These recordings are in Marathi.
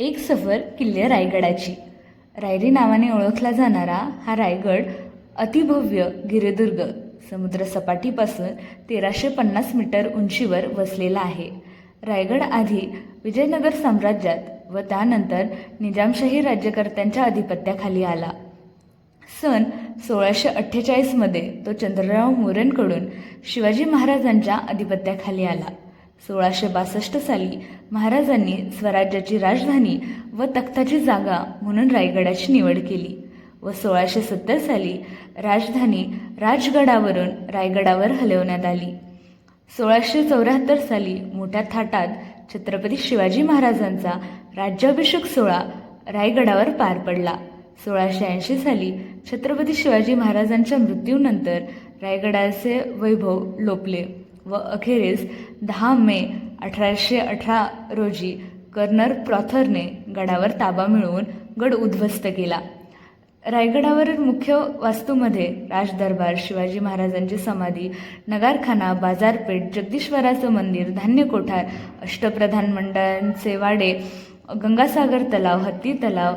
एक सफर किल्ले रायगडाची. रायरी नावाने ओळखला जाणारा हा रायगड अतिभव्य गिरिदुर्ग समुद्रसपाटीपासून तेराशे पन्नास मीटर उंचीवर वसलेला आहे. रायगड आधी विजयनगर साम्राज्यात व त्यानंतर निजामशाही राज्यकर्त्यांच्या अधिपत्याखाली आला. सन सोळाशे अठ्ठेचाळीसमध्ये तो चंद्रराव मोरेंकडून शिवाजी महाराजांच्या अधिपत्याखाली आला. सोळाशे बासष्ट साली महाराजांनी स्वराज्याची राजधानी व तख्ताची जागा म्हणून रायगडाची निवड केली व सोळाशे सत्तर साली राजधानी राजगडावरून रायगडावर हलवण्यात आली. सोळाशे चौऱ्याहत्तर साली मोठ्या थाटात छत्रपती शिवाजी महाराजांचा राज्याभिषेक सोहळा रायगडावर पार पडला. सोळाशे ऐंशी साली छत्रपती शिवाजी महाराजांच्या मृत्यूनंतर रायगडाचे वैभव लोपले. व अखेरीस दहा मे अठराशे अठरा रोजी कर्नर प्रॉथरने गडावर ताबा मिळवून गड उद्ध्वस्त केला. रायगडावरील मुख्य वास्तूमध्ये राजदरबार शिवाजी महाराजांची समाधी नगारखाना बाजारपेठ जगदीश्वराचं मंदिर धान्य कोठार अष्टप्रधान मंडळांचे वाडे गंगासागर तलाव हत्ती तलाव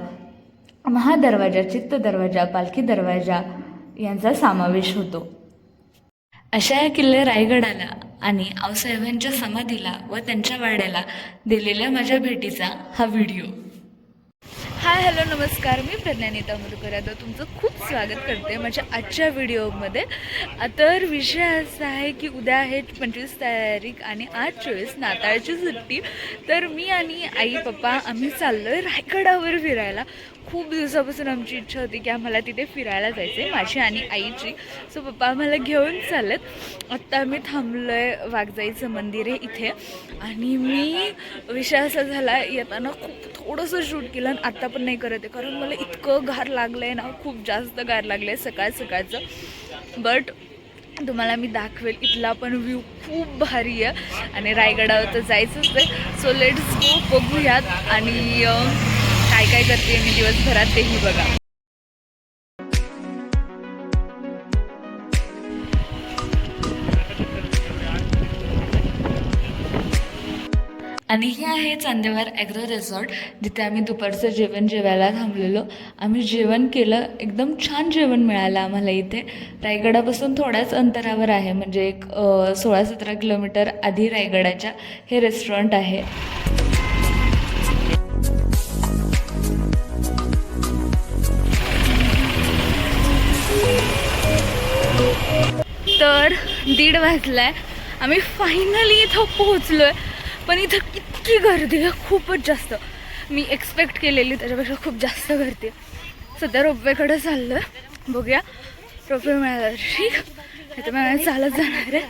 महादरवाजा चित्त दरवाजा पालखी दरवाजा यांचा समावेश होतो. अशा या किल्ले रायगडाला आणि आऊसाहेबांच्या समाधीला व त्यांच्या वाड्याला दिलेल्या माझ्या भेटीचा हा व्हिडिओ. हाय हॅलो नमस्कार. मी प्रज्ञानिता मधुकर यादव तुमचं खूप स्वागत करते माझ्या आजच्या व्हिडिओमध्ये. तर विषय असा आहे की उद्या आहे पंचवीस तारीख आणि आज चोवीस नाताळची सुट्टी. तर मी आणि आई पप्पा आम्ही चाललो आहे रायगडावर फिरायला. खूप दिवसापासून आमची इच्छा होती की आम्हाला तिथे फिरायला जायचं आहे माझी आणि आईची. सो पप्पा आम्हाला घेऊन चालत आत्ता आम्ही थांबलो आहे वाघजाईचं मंदिर आहे इथे. आणि मी विषय असा झाला येताना खूप थोडंसं शूट केलं आणि आत्ता पण नाही करत आहे. कारण मला इतकं गार लागलं आहे ना खूप जास्त गार लागलं आहे सकाळ सकाळचं. बट तुम्हाला मी दाखवेल इथला पण व्ह्यू खूप भारी आहे. आणि रायगडावर तर जायचंच आहे. सो लेट्स गो बघूयात. आणि काय काय करते मी दिवसभरात तेही बघा. आणि हे आहे चांदेवार ॲग्रो रिसॉर्ट जिथे आम्ही दुपारचं जेवण जेवायला थांबलेलो. आम्ही जेवण केलं एकदम छान जेवण मिळालं आम्हाला इथे. रायगडापासून थोड्याच अंतरावर आहे म्हणजे एक सोळा सतरा किलोमीटर आधी रायगडाच्या हे रेस्टॉरंट आहे. तर दीड वाजलाय. आम्ही फायनली इथं पोहोचलो आहे पण इथं इतकी गर्दी आहे खूपच जास्त. मी एक्सपेक्ट केलेली त्याच्यापेक्षा खूप जास्त गर्दी आहे. सध्या रोपवेकडे चाललं बघूया. रोपवे मिळाला ठीक. नाही तर मी चालत जाणार आहे.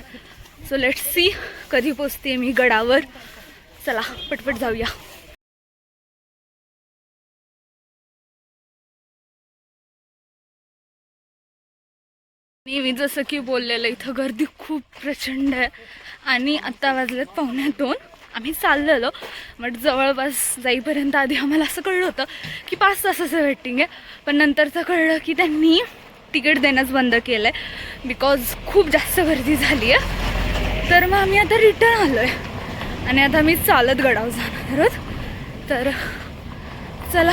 सो लेट सी कधी पोचते मी गडावर. चला पटपट जाऊया. मी मी जसं की बोललेलं इथं गर्दी खूप प्रचंड आहे. आणि आत्ता वाजलेत पावणे दोन. आम्ही चाललेलो बट जवळपास जाईपर्यंत आधी आम्हाला असं कळलं होतं की पाच तासाचं वेटिंग आहे. पण नंतरचं कळलं की त्यांनी तिकीट देणंच बंद केलं आहे बिकॉज खूप जास्त गर्दी झाली आहे तर मग आम्ही आता रिटर्न आलो आहे आणि आता मी चालत गडावर जाणार आहोत. तर चला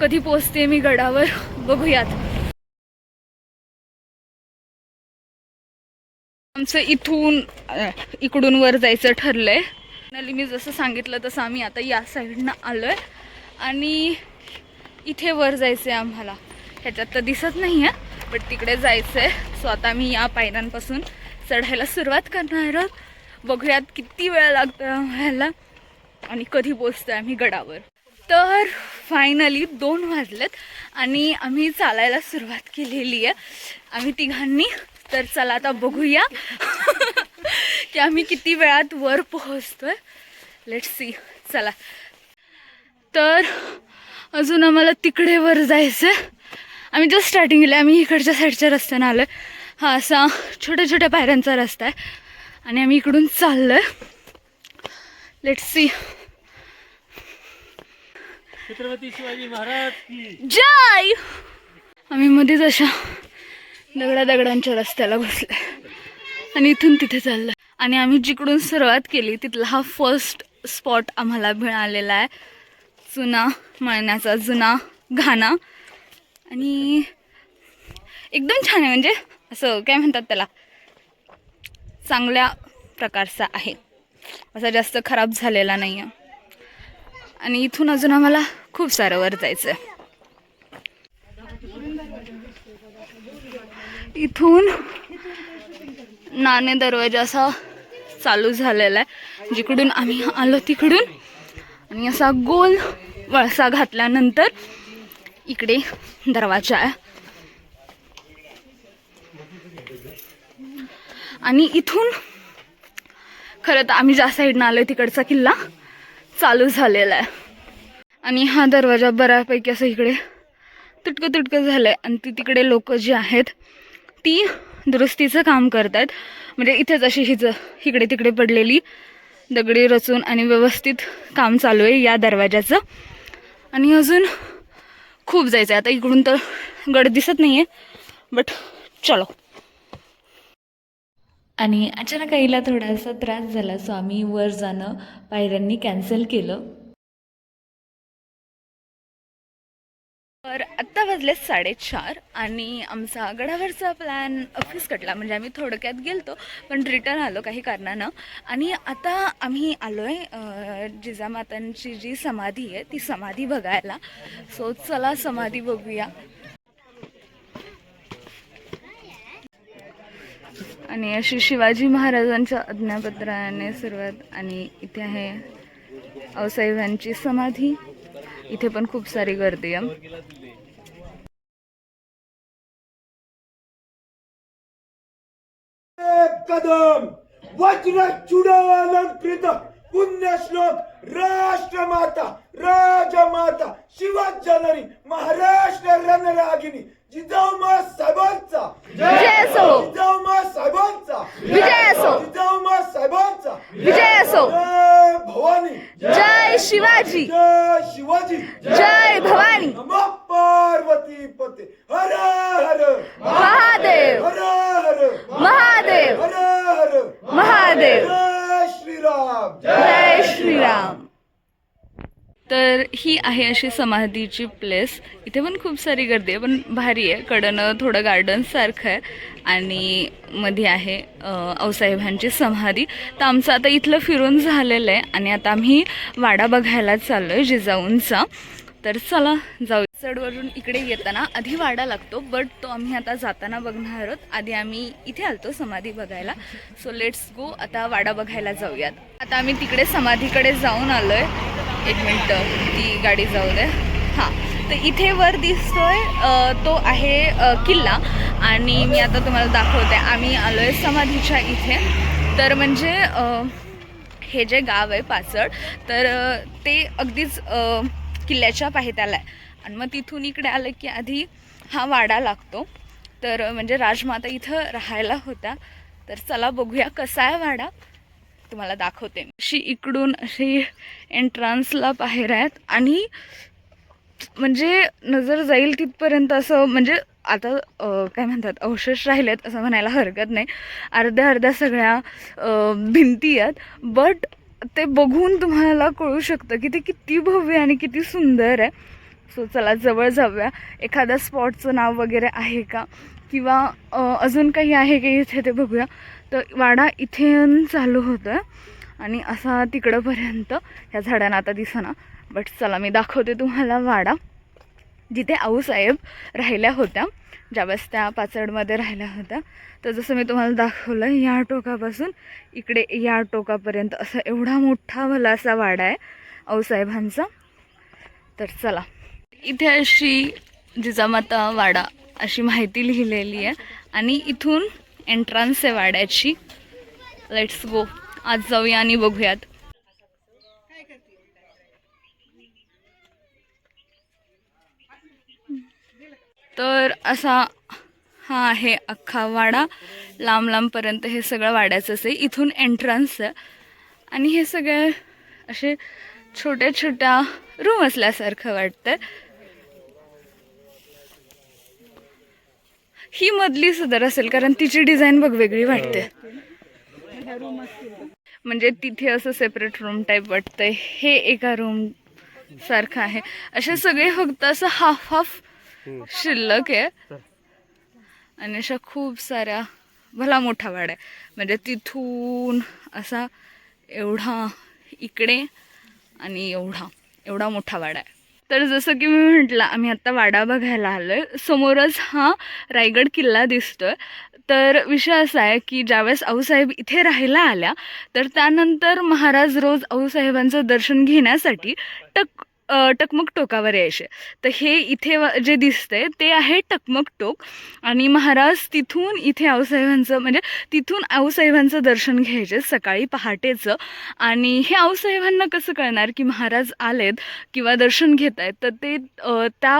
कधी पोचते मी गडावर बघूयात. आमचं इथून इकडून वर जायचं ठरलंय. फायनली मी जसं सांगितलं तसं आम्ही आता या साईडनं आलोय. आणि इथे वर जायचं आहे आम्हाला. ह्याच्यात तर दिसत नाही आहे बट तिकडे जायचं आहे सो आता आम्ही या पायऱ्यांपासून चढायला सुरुवात करणार आहोत. बघूयात किती वेळ लागतो आम्हाला. आणि कधी पोचतोय आम्ही गडावर. तर फायनली दोन वाजलेत आणि आम्ही चालायला सुरुवात केलेली आहे आम्ही तिघांनी तर चला आता बघूया की आम्ही किती वेळात वर पोहोचतोय. लेट सी चला. तर अजून आम्हाला तिकडे वर जायचं आम्ही जस्ट स्टार्टिंग केलं आम्ही इकडच्या साईडच्या रस्त्यानं आलो हा असा छोट्या छोट्या पायऱ्यांचा रस्ता आहे. आणि आम्ही इकडून चाललो आहे लेट सी छत्रपती शिवाजी महाराज की. जय! आम्ही मध्येच अशा दगडा दगडांच्या रस्त्याला बसला. आणि इथून तिथे चाललं. आणि आम्ही जिकडून सुरुवात केली तिथला हा फर्स्ट स्पॉट आम्हाला मिळालेला आहे. चुना मळण्याचा जुना घाणा. आणि एकदम छान आहे म्हणजे असं काय म्हणतात त्याला? चांगल्या प्रकारचा आहे. असा जास्त खराब झालेला नाही आहे आणि इथून अजून आम्हाला खूप सारं वर जायचं आहे इथून नाणे दरवाजा असा चालू झालेला आहे. जिकडून आम्ही आलो तिकडून. आणि असा गोल वळसा घातल्यानंतर इकडे दरवाजा आहे. आणि इथून खरं तर आम्ही ज्या साईडनं आलो तिकडचा किल्ला चालू झालेला आहे. आणि हा दरवाजा बऱ्यापैकी असं इकडे तुटकं तुटकं झालं आहे आणि ती तिकडे लोक जी आहेत ती दुरुस्तीचं काम करत आहेत म्हणजे इथेच अशी हिच इकडे तिकडे पडलेली दगडी रचून आणि व्यवस्थित काम चालू आहे या दरवाजाचं आणि अजून खूप जायचं आहे आता इकडून तर गड दिसत नाही आहे बट चलो. आणि अचानक आईला थोडासा त्रास झाला. सो आम्ही वर जाणं पायऱ्यांनी कॅन्सल केलं. तर आत्ता वाजले साडेचार आणि आमचा गडावरचा प्लॅन ऑफिस कटला. म्हणजे आम्ही थोडक्यात गेलतो पण रिटर्न आलो काही कारणानं. आणि आता आम्ही आलो आहे जिजामातांची जी समाधी आहे ती समाधी बघायला. सो चला समाधी बघूया. आणि अशी शिवाजी महाराजांच्या आज्ञापत्राने सुरुवात आणि इथे आहे अवसाहेबांची समाधी. इथे पण खूप सारी गर्दी आहे. कदम वज्र चुडालंकृत पुण्यश्लोक राष्ट्रमाता राजमाता शिवजननी महाराष्ट्र रणरागिनी जिजाऊमा साहेबांचा. विजय असो जिजाऊमा साहेबांचा. विजय असो जिजाऊमा साहेबांचा. विजय असो जय भवानी. जय शिवाजी. जय शिवाजी. जय भवानी. नम पार्वती पते. हर हर. महादेव. हर हर. महादेव. हर हर. महादेव. जय श्रीराम. जय श्रीराम. तर ही आहे अशी समाधीची प्लेस इथे पण खूप सारी गर्दी आहे पण भारी आहे. कडनं थोडं गार्डनसारखं आहे आणि मध्ये आहे औसाहेबांची समाधी. तर आमचं आता इथलं फिरून झालेलं आहे आणि आता आम्ही वाडा बघायला चाललो आहे जिजाऊंचा. तर चला जाऊ. चढवरून इकडे येताना आधी वाडा लागतो बट तो आम्ही आता जाताना बघणार आहोत. आधी आम्ही इथे आलतो समाधी बघायला. सो लेट्स गो आता वाडा बघायला जाऊयात. आता आम्ही तिकडे समाधीकडे जाऊन आलो आहे एक मिनटं ती गाडी जाऊ दे. हां तर इथे वर दिसतोय तो आहे किल्ला. आणि मी आता तुम्हाला दाखवते आम्ही आलो आहे समाधीच्या इथे. तर म्हणजे हे जे गाव आहे पाचड तर ते अगदीच किल्ल्याच्या पायथ्याला आहे. आणि मग तिथून इकडे आलं की आधी हा वाडा लागतो. तर म्हणजे राजमाता इथं राहायला होत्या. तर चला बघूया कसा आहे वाडा. तुम्हाला दाखवते अशी इकडून अशी एंट्रान्सला बाहेर आहेत आणि म्हणजे नजर जाईल तिथपर्यंत असं म्हणजे आता काय म्हणतात अवशेष राहिलेत असं म्हणायला हरकत नाही. अर्ध्या अर्ध्या सगळ्या भिंती आहेत. बट ते बघून तुम्हाला कळू शकतं की ते किती भव्य आणि किती सुंदर आहे. सो चला जवळ जाऊया. एखाद्या स्पॉटचं नाव वगैरे आहे का? किंवा अजून काही आहे का इथे ते बघूया. तर वाडा इथे चालू होतं आणि असा तिकडंपर्यंत ह्या झाडांना आता दिसना. बट चला मी दाखवते तुम्हाला वाडा. जिथे आऊसाहेब राहिल्या होत्या ज्यावेळेस त्या पाचडमध्ये राहिल्या होत्या. तर जसं मी तुम्हाला दाखवलं या टोकापासून इकडे या टोकापर्यंत असा एवढा मोठा भला असा वाडा आहे आऊसाहेबांचा तर चला. इथे अशी जिजामाता वाडा अशी माहिती लिहिलेली आहे. आणि इथून एंट्रन्स आहे वाड्याची. लेट्स गो आज जाऊया आणि बघूयात. तर असा हा आहे अख्खा वाडा. लांब लांबपर्यंत हे सगळं वाड्याचंच आहे. इथून एंट्रन्स आहे आणि हे सगळे असे छोट्या छोट्या रूम असल्यासारखं वाटतं. ही मधली सदर असेल कारण तिची डिझाईन बघ वेगळी वाटते. म्हणजे तिथे असं सेपरेट रूम टाईप वाटतंय. हे एका रूम सारखं आहे. असे सगळे फक्त असं हाफ हाफ शिल्लक आहे. आणि अशा खूप साऱ्या भला मोठा वाडा आहे. म्हणजे तिथून असा एवढा इकडे आणि एवढा एवढा मोठा वाडा आहे. तर जसं की मी म्हटलं आम्ही आत्ता वाडा बघायला आलो आहे समोरच हा रायगड किल्ला दिसतोय. तर विषय असा आहे की ज्यावेळेस आऊसाहेब इथे राहायला आल्या तर त्यानंतर महाराज रोज आऊसाहेबांचं दर्शन घेण्यासाठी टक टकमक टोकावर यायचे. तर हे इथे जे दिसतंय ते आहे टकमक टोक. आणि महाराज तिथून इथे आऊसाहेबांचं म्हणजे तिथून आऊसाहेबांचं दर्शन घ्यायचे सकाळी पहाटेचं. आणि हे आऊसाहेबांना कसं कळणार की महाराज आलेत किंवा दर्शन घेत आहेत तर ते त्या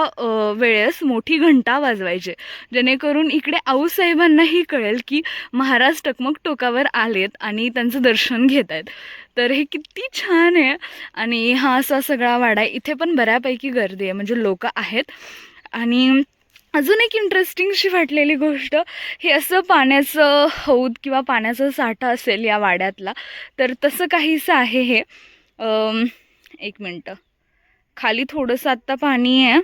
वेळेस मोठी घंटा वाजवायचे. जेणेकरून इकडे आऊसाहेबांनाही कळेल की महाराज टकमक टोकावर आलेत आणि त्यांचं दर्शन घेत आहेत तर हे किती छान आहे. आणि हा असा सगळा वाडा आहे. इथे पण बऱ्यापैकी गर्दी आहे. म्हणजे लोक आहेत. आणि अजून एक इंटरेस्टिंगशी वाटलेली गोष्ट हे असं पाण्याचं हौद किंवा पाण्याचा साठा असेल या वाड्यातला तर तसं काहीसं आहे हे. एक मिनटं. खाली थोडंसं आत्ता पाणी आहे.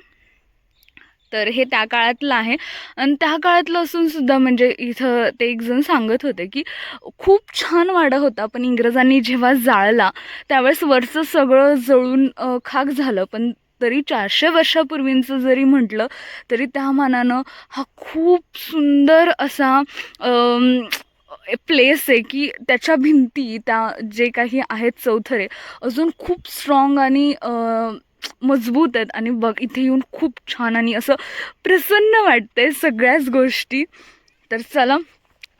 तर हे त्या काळातलं आहे. आणि त्या काळातलं असून सुद्धा म्हणजे इथं ते एक जण सांगत होते की खूप छान वाडा होता पण इंग्रजांनी जेव्हा जाळला त्यावेळेस वरचं सगळं जळून खाक झालं. पण तरी चारशे वर्षापूर्वींचं जरी म्हटलं तरी त्या मानानं हा खूप सुंदर असा प्लेस आहे की त्याच्या भिंती त्या जे काही आहेत चौथरे अजून खूप स्ट्रॉंग आणि मजबूत आहेत. आणि बघ इथे येऊन खूप छान आणि असं प्रसन्न वाटतंय सगळ्याच गोष्टी. तर चला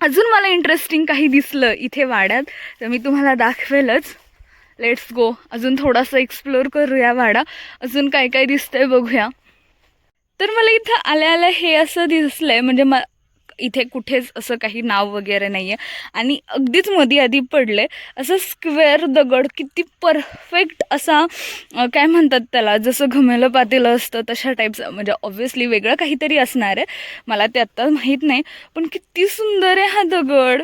अजून मला इंटरेस्टिंग काही दिसलं इथे वाड्यात तर मी तुम्हाला दाखवेलच. लेट्स गो अजून थोडासा एक्सप्लोअर करूया वाडा. अजून काय काय दिसतंय बघूया. तर मला इथं आल्या आल्या हे असं दिसलंय म्हणजे म इथे कुठेच असं काही नाव वगैरे नाही आहे आणि अगदीच मध्ये आधी पडले असं स्क्वेअर दगड किती परफेक्ट असा काय म्हणतात त्याला? जसं घमेलं पातेलं असतं तशा टाईपचं म्हणजे ऑब्व्हियसली वेगळं काहीतरी असणार आहे. मला ते आत्ता माहीत नाही. पण किती सुंदर आहे हा दगड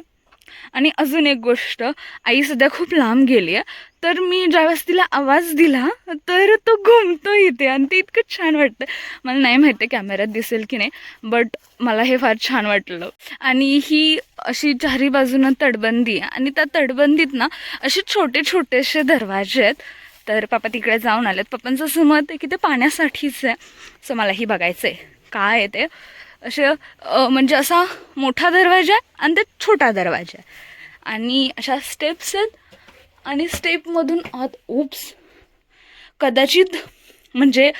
आणि अजून एक गोष्ट आई सध्या खूप लांब गेली आहे. तर मी ज्यावेळेस तिला आवाज दिला तर तो घुमतो इथे आणि ते इतकं छान वाटतं. मला नाही माहिती कॅमेऱ्यात दिसेल की नाही बट मला हे फार छान वाटलं. आणि ही अशी चारी बाजूनं तटबंदी आहे आणि त्या तटबंदीत ना असे छोटे छोटेसे दरवाजे आहेत. तर पप्पा तिकडे जाऊन आलेत. पप्पांचं असं मत आहे की ते पाण्यासाठीच आहे. सो मलाही बघायचं आहे काय आहे ते? असे म्हणजे असा मोठा दरवाजा आहे आणि ते छोटा दरवाजा आहे. आणि अशा स्टेप्स आहेत आणि स्टेपमधून आत उप्स कदाचित म्हणजे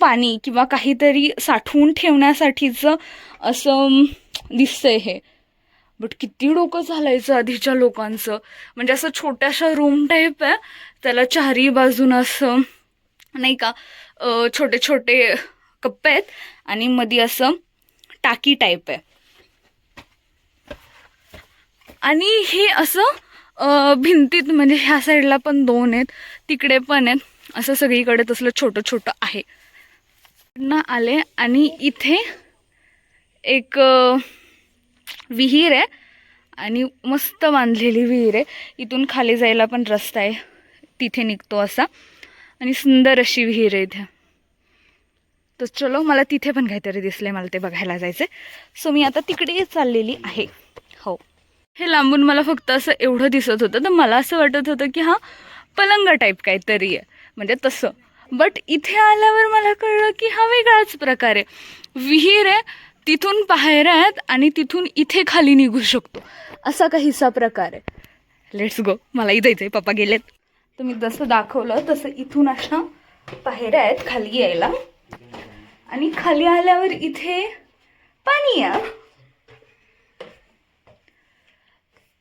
पाणी किंवा काहीतरी साठवून ठेवण्यासाठीचं असं दिसतंय हे. बट किती डोकं चालायचं आधीच्या लोकांचं. म्हणजे असं छोट्याशा रूम टाईप आहे. त्याला चारी बाजून असं नाही का छोटे छोटे कप्पे आहेत. आणि मध्ये असं टाकी टाईप आहे. आणि हे असं भिंतीत म्हणजे ह्या साईडला पण दोन आहेत तिकडे पण आहेत. असं सगळीकडे तसलं छोटं छोटं आहे. ना आले आणि इथे एक विहीर आहे आणि मस्त बांधलेली विहीर आहे. इथून खाली जायला पण रस्ता आहे. तिथे निघतो असा. आणि सुंदर अशी विहीर आहे इथे. तर चलो मला तिथे पण काहीतरी दिसले मला ते बघायला जायचं सो मी आता तिकडे चाललेली आहे. हो. हे लांबून मला फक्त असं एवढं दिसत होतं तर मला असं वाटत होतं की हा पलंग टाईप काहीतरी आहे. म्हणजे तसं. बट इथे आल्यावर मला कळलं की हा वेगळाच प्रकार. आहे विहीर आहे तिथून पायऱ्या आहेत आणि तिथून इथे खाली निघू शकतो. असा काहीसा प्रकार आहे. लेट्स गो मलाही जायचं आहे पप्पा गेलेत. तर मी जसं दाखवलं तसं इथून अशा पायऱ्या आहेत खाली यायला. आणि खाली आल्यावर इथे पाणी आहे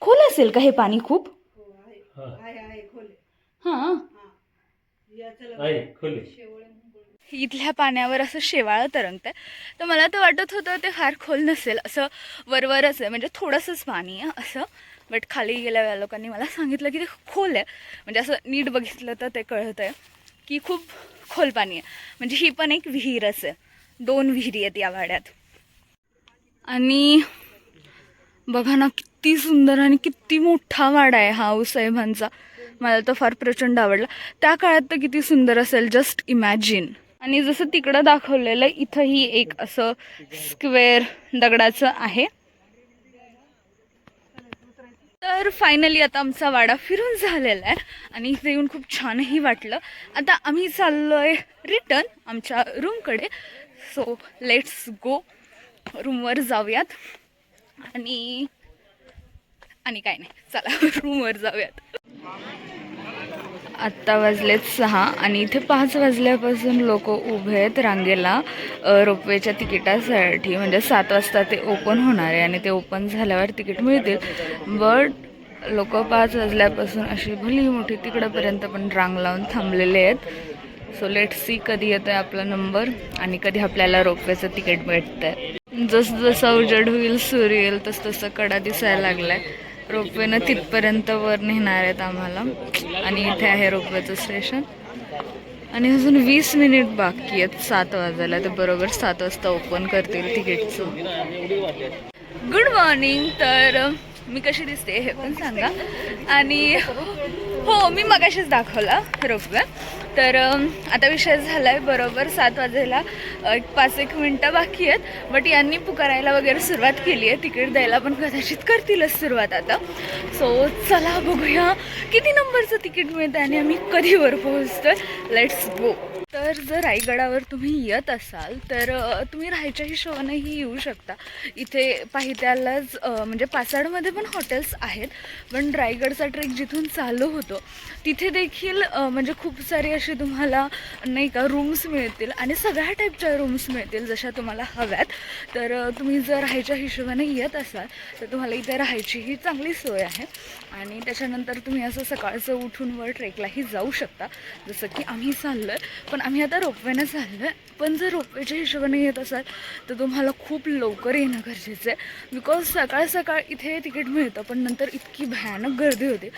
खोल असेल का हे पाणी खूप? हां. आहे इथल्या पाण्यावर असं शेवाळं तरंगतंय. तर मला तर वाटत होतं ते फार खोल नसेल असं वरवरच आहे म्हणजे थोडंसंच पाणी आहे असं. बट खाली गेल्या लोकांनी मला सांगितलं की ते खोल आहे. म्हणजे असं नीट बघितलं तर ते कळत आहे की खूप खोल पाणी आहे. म्हणजे ही पण एक विहीरच आहे दोन विहिरी आहेत या वाड्यात आणि बघा ना किती सुंदर आणि किती मोठा वाडा आहे हा साहेबांचा. मला तर फार प्रचंड आवडला. त्या काळात तर किती सुंदर असेल जस्ट इमॅजिन आणि जसं तिकडं दाखवलेलं इथंही एक असं स्क्वेअर दगडाचं आहे. तर फायनली आता आमचा वाडा फिरून झालेला आहे आणि इथे येऊन खूप छानही वाटलं. आता आम्ही चाललो आहे रिटर्न आमच्या रूमकडे सो लेट्स गो रूमवर जाऊयात. आणि आणि काय नाही चला रूमवर जाऊयात. आत्ता वाजलेत सहा आणि इथे पाच वाजल्यापासून लोक उभे आहेत रांगेला रोपवेच्या तिकिटासाठी. म्हणजे सात वाजता ते ओपन होणार आहे आणि ते ओपन झाल्यावर तिकीट मिळतील. बट लोक पाच वाजल्यापासून अशी भली मोठी तिकडंपर्यंत पण रांग लावून थांबलेले आहेत. सो लेट सी कधी येतो आहे आपला नंबर आणि कधी आपल्याला रोपवेचं तिकीट भेटतं आहे जसं जसं उजेड होईल सूर्य येईल तसं तसं कडा दिसायला लागला आहे रोपवेनं तिथपर्यंत वर नेणार आहेत आम्हाला. आणि इथे आहे रोपवेचं स्टेशन. आणि अजून वीस मिनिट बाकी आहेत सात वाजायला. तर बरोबर सात वाजता ओपन करतील तिकीटचं. गुड मॉर्निंग तर मी कशी दिसते हे पण सांगा. आणि हो मी मगाशीच दाखवला रोपवे तर आता विषय झाला आहे बरोबर सात वाजायला एक पाच एक मिनटं बाकी आहेत. बट यांनी पुकारायला वगैरे सुरुवात केली आहे. तिकीट द्यायला पण कदाचित करतीलच सुरुवात आता. सो चला बघूया किती नंबरचं तिकीट मिळतं आणि आम्ही कधीवर पोहोचतो लेट्स गो तर जर रायगडावर तुम्ही येत असाल तर तुम्ही राहायच्या हिशोबानेही येऊ शकता. इथे पाहित्यालाच म्हणजे पासाडमध्ये पण हॉटेल्स आहेत पण रायगडचा ट्रेक जिथून चालू होतो तिथे देखील म्हणजे खूप सारे असे तुम्हाला नाही का रूम्स मिळतील आणि सगळ्या टाईपच्या रूम्स मिळतील जशा तुम्हाला हव्यात. तर तुम्ही जर राहायच्या हिशोबाने येत असाल तर तुम्हाला इथे राहायचीही चांगली सोय आहे. आणि त्याच्यानंतर तुम्ही असं सकाळचं उठून वर ट्रेकलाही जाऊ शकता जसं की आम्ही चाललो आहे पण आम्ही आता रोपवेनं चाललो आहे पण जर रोपवेच्या हिशोबाने येत असाल तर तुम्हाला खूप लवकर येणं गरजेचं आहे. बिकॉज सकाळ सकाळ इथे तिकीट मिळतं पण नंतर इतकी भयानक गर्दी होते.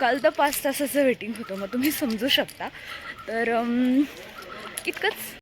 काल तर पाच तासाचं वेटिंग होतं मग तुम्ही समजू शकता. तर इतकंच.